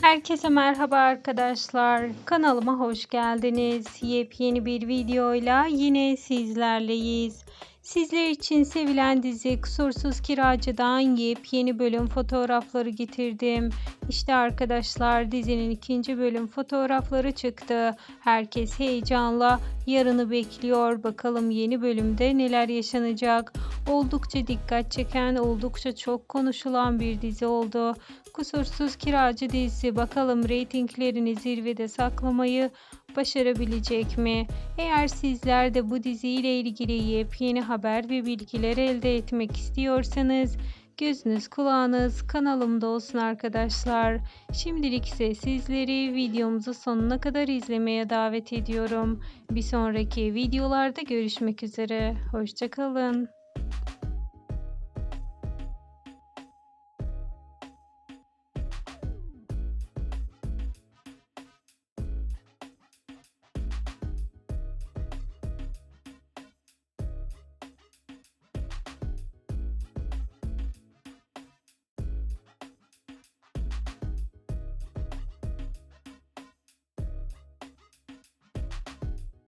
Herkese merhaba arkadaşlar. Kanalıma hoş geldiniz. Yepyeni bir videoyla yine sizlerleyiz. Sizler için sevilen dizi Kusursuz Kiracı'dan yepyeni bölüm fotoğrafları getirdim. İşte arkadaşlar dizinin ikinci bölüm fotoğrafları çıktı. Herkes heyecanla yarını bekliyor. Bakalım yeni bölümde neler yaşanacak. Oldukça dikkat çeken, oldukça çok konuşulan bir dizi oldu. Kusursuz Kiracı dizisi bakalım reytinglerini zirvede saklamayı başarabilecek mi? Eğer sizler de bu diziyle ilgili yepyeni haber ve bilgiler elde etmek istiyorsanız gözünüz kulağınız kanalımda olsun arkadaşlar. Şimdilik ise sizleri videomuzu sonuna kadar izlemeye davet ediyorum. Bir sonraki videolarda görüşmek üzere. Hoşçakalın.